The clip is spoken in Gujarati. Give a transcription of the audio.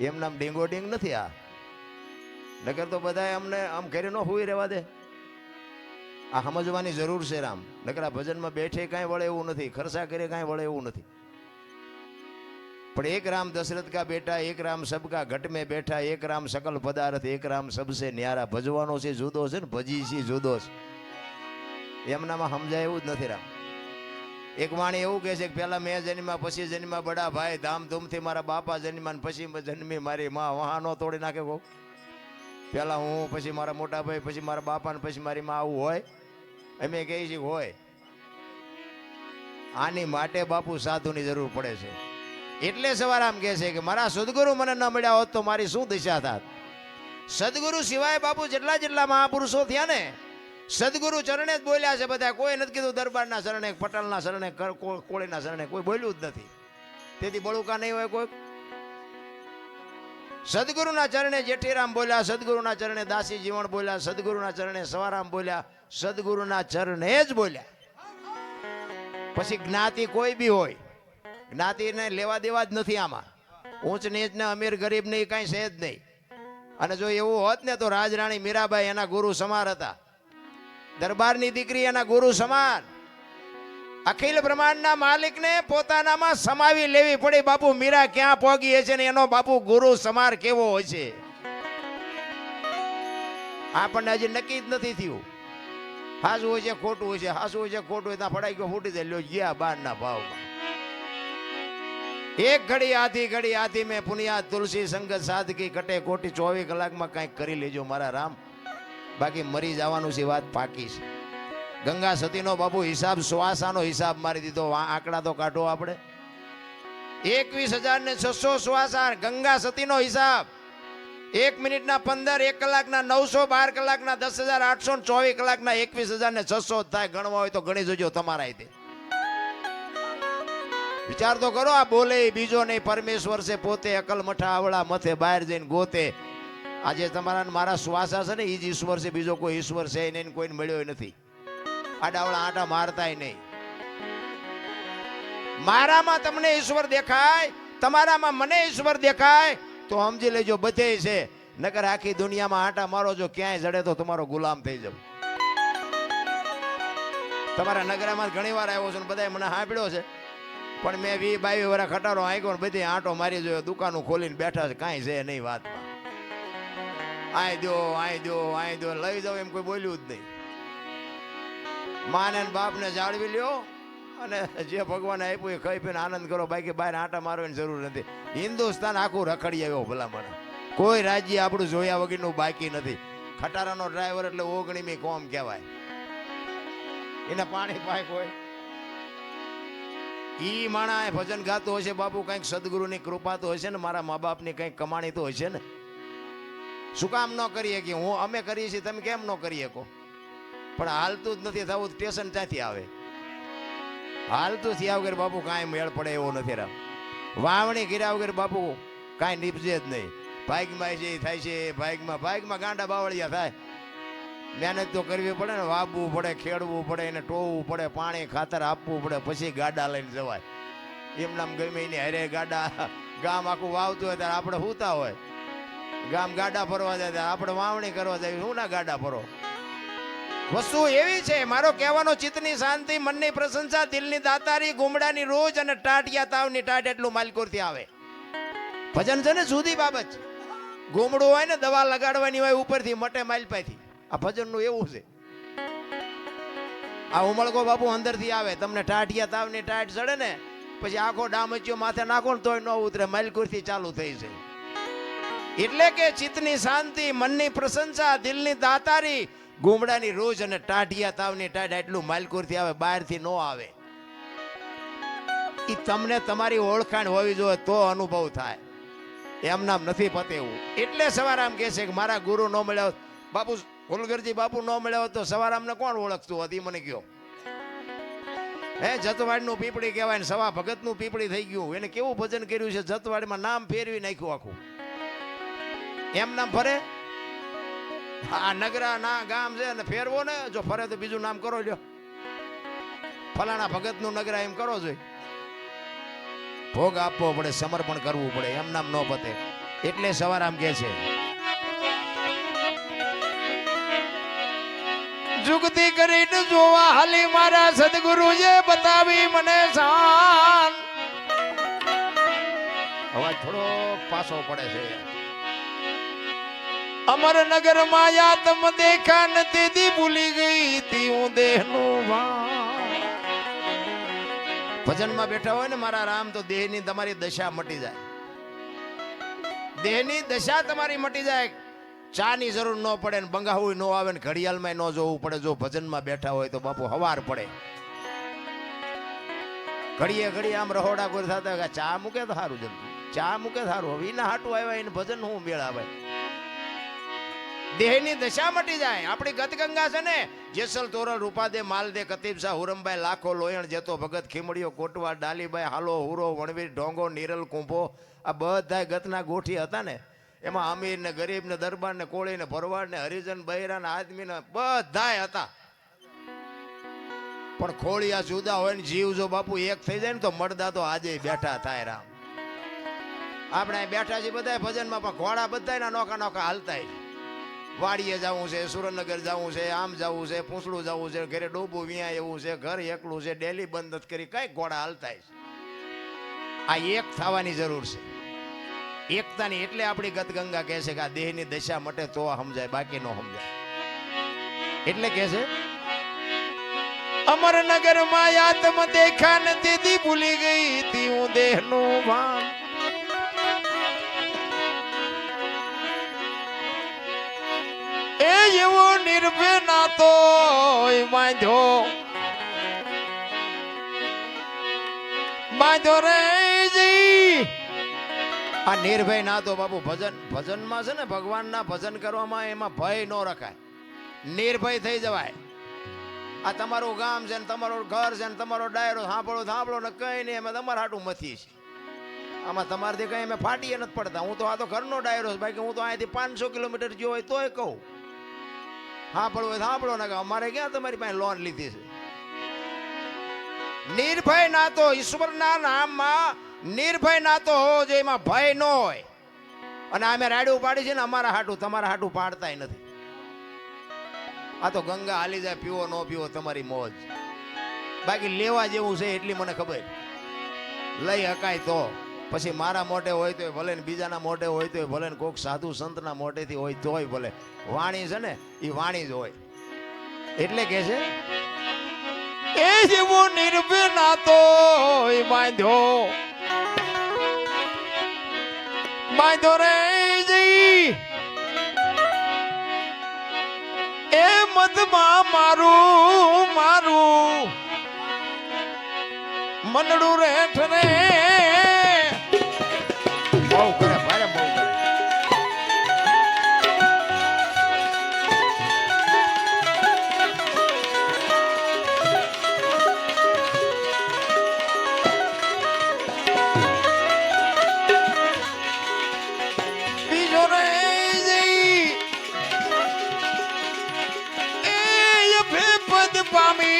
એમ નામ ડીંગો ડીંગ નથી આ. નકર તો બધા અમને આમ ઘરે ન હુઈ રહેવા દે. આ સમજવાની જરૂર છે રામ. નકર આ ભજનમાં બેઠે કાંઈ વળે એવું નથી ખર્ચા કરે કાંઈ વળે એવું નથી. પણ એક રામ દશરથ કા બેટા, એક રામ સબકા ઘટ મેં બેઠા, એક રામ સકલ પદાર્થ, એક રામ સબસે ન્યારા. ભજવાનો છે જુદો છે ને ભજી છે જુદો છે. એમનામાં સમજાય એવું જ નથી રામ. એક વાણી એવું કહે છે કે પહેલાં મેં જન્મ્યા, પછી જન્મ્યા બડા ભાઈ, ધામધૂમથી મારા બાપા જન્મ્યા ને પછી જન્મી મારી માં. વહાનો તોડી નાખે કહું પહેલાં હું, પછી મારા મોટા ભાઈ, પછી મારા બાપા ને પછી મારી માં આવું હોય. અમે કહીએ છે હોય. આની માટે બાપુ સાધુની જરૂર પડે છે. એટલે સવાર આમ કહે છે કે મારા સદગુરુ મને ન મળ્યા હોત તો મારી શું દિશા થાત? સદગુરુ સિવાય બાપુ જેટલા જેટલા મહાપુરુષો થયા ને સદગુરુ ચરણે જ બોલ્યા છે બધા. કોઈ નથી કીધું દરબારના શરણે, પટલના શરણે કોળીના શરણે. કોઈ બોલ્યું જ નથી. તેથી બળુકા નહીં હોય કોઈ સદગુરુના ચરણે જેઠીરામ બોલ્યા, સદગુરુના ચરણે દાસી જીવણ બોલ્યા, સદગુરુના ચરણે સવારામ બોલ્યા, સદગુરુના ચરણે જ બોલ્યા. પછી જ્ઞાતિ કોઈ બી હોય, જ્ઞાતિને લેવા દેવા જ નથી આમાં. ઊંચ નીચ ને અમીર ગરીબ ને કાંઈ છે જ નહીં. અને જો એવું હોત ને તો રાજરાણી મીરાબાઈ એના ગુરુ સમાર હતા. દરબારની દીકરી એના ગુરુ સમાન. અખિલ બ્રહ્માંડના માલિકને પોતાનામાં સમાવી લેવી પડી. બાપુ મીરા ક્યાં પોગી છે ને એનો બાપુ ગુરુ સમાર કેવો હોય છે? આપણને હજી નક્કી જ નથી થયું. હાસું હોય છે, ખોટું હોય છે હાસું હોય છે, ખોટું હોય ત્યાં ફડાઈ ગયો, ફૂટી જાય, લ્યો ગયા બારના ભાવમાં. એક ઘડી આધી ઘડી આધી મેં પુનિયા તુલસી સંગત સાધકી કટે કોટી ચોવીસ કલાકમાં કંઈક કરી લેજો મારા રામ. બાકી મરી જવાનું છે વાત પાકી છે. ગંગા સતીનો બાપુ હિસાબ શ્વાસાનો હિસાબ મારી દીધો. આંકડા તો કાઢો આપણે. એકવીસ હજાર ને છસો શ્વાસા ગંગા સતીનો હિસાબ. એક મિનિટના પંદર, એક કલાકના નવસો બાર કલાકના દસ હજાર આઠસો ને ચોવીસ કલાકના એકવીસ હજાર ને છસો થાય. ગણવા હોય તો ગણી જોજો તમારા રીતે વિચાર તો કરો, આ બોલે બીજો નહીં. પરમેશ્વર છે પોતે અકલ મઠા આવડા મથે બહાર જઈને ગોતે. આજે તમારા મારા શ્વાસ છે ને એ જ ઈશ્વર છે, બીજો કોઈ ઈશ્વર છે એને કોઈને મળ્યો નથી. આડાવડા આટા મારતાય નહીં. મારામાં તમને ઈશ્વર દેખાય, તમારામાં મને ઈશ્વર દેખાય, તો સમજી લેજો બધે છે. નકર આખી દુનિયામાં આટા મારો, જો ક્યાંય જડે તો તમારો ગુલામ થઈ જાવ. તમારા નગરામાં ઘણી વાર આવ્યો છું બધાએ મને સાંભળ્યો છે. પણ મેં વી બાવી વર્ષ ખટારો આંક્યો બધી આંટો મારી જોયો, દુકાનો ખોલીને બેઠા છે, કાંઈ છે નહીં વાતમાં. આય દો આય દો આય દો. લઈ જાઓ એમ કોઈ બોલ્યું જ નહીં. માને બાપને જાળવી લ્યો અને જે ભગવાન આપ્યું એ ખાઈ પીને આનંદ કરો. બાકી બહાર આટા મારવાની જરૂર નથી. હિન્દુસ્તાન આખું રખડી આવ્યો ભલામણ. કોઈ રાજ્ય આપણું જોયા વગરનું બાકી નથી. ખટારાનો ડ્રાઈવર એટલે ઓગણીમી કોમ કહેવાય. એને પાણી પાક હોય. ઈ માણા ભજન ગાતો હશે, બાપુ કંઈક સદગુરુની કૃપા તો હશે ને, મારા મા બાપની કંઈક કમાણી તો હશે ને. શું કામ ન કરીએ કે હું અમે કરીએ છીએ, તમે કેમ ન કરી શકો પણ હાલતું જ નથી થવું સ્ટેશન ત્યાંથી આવે? હાલતું થયા વગર બાપુ કાંઈ મેળ પડે એવો નથી રામ વાવણી કર્યા વગર બાપુ કાંઈ નીપજે જ નહીં. ભાગમાં છે થાય છે ભાગમાં ભાગમાં ગાંડા બાવળિયા થાય. મહેનત તો કરવી પડે ને, વાવવું પડે, ખેડવું પડે, એને ટોવું પડે, પાણી ખાતર આપવું પડે, પછી ગાડા લઈને જવાય. એમ નામ ગમે એની હારે ગાડા, ગામ આખું વાવતું હોય ત્યારે આપણે સૂતા હોય. ગામ ગાડા ફરવા જાય આપણે વાવણી કરવા જાય શું ના ગાડા ફરો? વસ્તુ એવી છે, મારો કહેવાનો ચિત્તની શાંતિ, મનની પ્રશંસા, દિલની દાતારી, ગુમડાની રોજ અને ટાટિયા તાવની ટાટ એટલું માલકોરથી આવે. ભજન છે ને જુદી બાબત. છે ગુમડું હોય ને દવા લગાડવાની હોય ઉપરથી, મટે માલપાથી આ ભજનનું એવું છે. આ ઉમળકો બાપુ અંદરથી આવે. તમને ટાટિયા તાવની ટાટ ચડે ને, પછી આખો ડામચ્યો માથે નાખો ને તોય ન ઉતરે, માલકુરથી ચાલુ થઈ છે એટલે કે ચિત્તની શાંતિ, મનની પ્રશંસા, દિલની દાતારી, ગુમડાની રોજ અને ટાઢિયા તાવની ટાઢા એટલું માલકુરથી આવે, બહારથી ન આવે. એ તમને તમારી ઓળખાણ હોવી જોઈએ તો અનુભવ થાય. એમ નામ નથી પતેવું. એટલે સવારામ કહે છે કે મારા ગુરુ ન મળ્યા બાપુ હોલગરજી બાપુ ન મળ્યા હોત તો સવારામને કોણ ઓળખતું હતી? મને કયો. હે, જતવાડનું પીપળી કહેવાય ને સવા ભગતનું પીપળી થઈ ગયું. એને કેવું ભજન કર્યું છે? જતવાડમાં નામ ફેરવી નાખ્યું આખું. એમ નામ ફરે? આ નગરા ના ગામ છે ને ફેરવો ને, જો ફરે તો બીજું નામ કરો લ્યો. ફલાણા ભગતનું નગરા એમ કરો જોઈએ ભોગ આપવો પડે, સમર્પણ કરવું પડે, એમ નામ ન પતે. એટલે સવારામ કે છે, જુગતી કરીને જોવા હાલી મારા સદગુરુએ બતાવી મને શાન અવાજ થોડો પાછો પડે છે. અમરનગર માયા તમ દેખા ન તેદી ભૂલી ગઈ તી હું દેહનું ભજનમાં બેઠા હોય ને મારા રામ તો દેહની તમારી દશા મટી જાય દેહની દશા તમારી મટી જાય ચાની જરૂર ન પડે ને બંગાવું ન આવે ને ઘડિયાળમાં ન જોવું પડે જો ભજનમાં બેઠા હોય તો બાપુ હવાર પડે ઘડીએ ઘડીએ આમ રહોડા કોઈ થતા, ચા મૂકે તો સારું જલ્દી. ચા મૂકે સારું હવે ના હાટું આવ્યા એને ભજન હું મેળાવે દેહની દશા મટી જાય. આપણી ગતગંગા છે ને, જેસલ તોરલ રૂપાદે માલદે કતીબ શાહ હુરમભાઈ, લાખો લોયણ જેતો ભગત, ખીમડીઓ, કોટવા ડાલીભાઈ હાલો, હુરો, વણવીર, ઢોંગો, નીરલ, કુંભો, આ બધા ગતના ગોઠી હતા ને. એમાં અમીર ને ગરીબ ને દરબાર ને કોળી ને ભરવાડ ને હરિજન બહેરા ને આદમી ને બધાય હતા. પણ ખોળિયા જુદા હોય ને, જીવ જો બાપુ એક થઈ જાય ને, તો મળદા તો આજે બેઠા થાય રામ. આપણે બેઠા છીએ બધા ભજનમાં, પણ ઘોડા બધા નોકા નોકા હાલતા વાડીએ જવું છે, સુરેન્દ્રનગર જવું છે, આમ જવું છે, પૂંછડું જવું છે, ઘરે ડોબું વિયા એવું છે, ઘર એકલું છે, ડેલી બંધ કરી કઈ ઘોડા હાલતા છે આ એક થવાની જરૂર છે. એકતાની એટલે આપણી ગતગંગા કહે છે કે આ દેહની દશા મટે તો સમજાય, બાકી નો સમજાય. એટલે કહે છે અમરનગરમાં આત્મ દેખા નથી દી ભૂલી ગઈ તી હું દેહનું ભાન એવો નિર્ભય તો બાંધો. બાંધો રે આ નિર્ભય ના તો બાપુ ભજન, ભજનમાં છે ને ભગવાનના ભજન કરવામાં એમાં ભય ન રખાય. નિર્ભય થઈ જવાય. આ તમારું ગામ છે ને તમારું ઘર છે ને તમારો ડાયરો, સાંભળો સાંભળો ને કઈ નહીં અમે તમારા હાટું મથી છે. આમાં તમારાથી કઈ અમે ફાટીએ નથી પડતા. હું તો આ તો ઘરનો ડાયરો છે, બાકી હું તો અહીંયાથી પાંચસો કિલોમીટર ગયો હોય તોય કહું. સાંભળવું હોય સાંભળો ને અમારે ક્યાં તમારી પાસે લોન લીધી છે? નિર્ભય નાતો ઈશ્વરના નામમાં નિર્ભય નાતો હોવો જોઈએ, એમાં ભય ન હોય. અને અમે રાડું પાડી છે ને અમારા હાટું, તમારા હાટું પાડતાય નથી. આ તો ગંગા હાલી જાય, પીવો ન પીવો તમારી મોજ. બાકી લેવા જેવું છે એટલી મને ખબર. લઈ હકાય તો. પછી મારા મોઢે હોય તો ભલે ને બીજાના મોઢે હોય તો ભલે ને કોક સાધુ સંતના મોઢેથી હોય તોય ભલે. વાણી છે ને, એ વાણી જ હોય. એટલે કે છે, એ જેવો નિર્ભિના તો બાંધ્યો. બાંધ્યો રે જઈ એ મધમાં મારું મારું, મનડું રેઠ રે. பாமி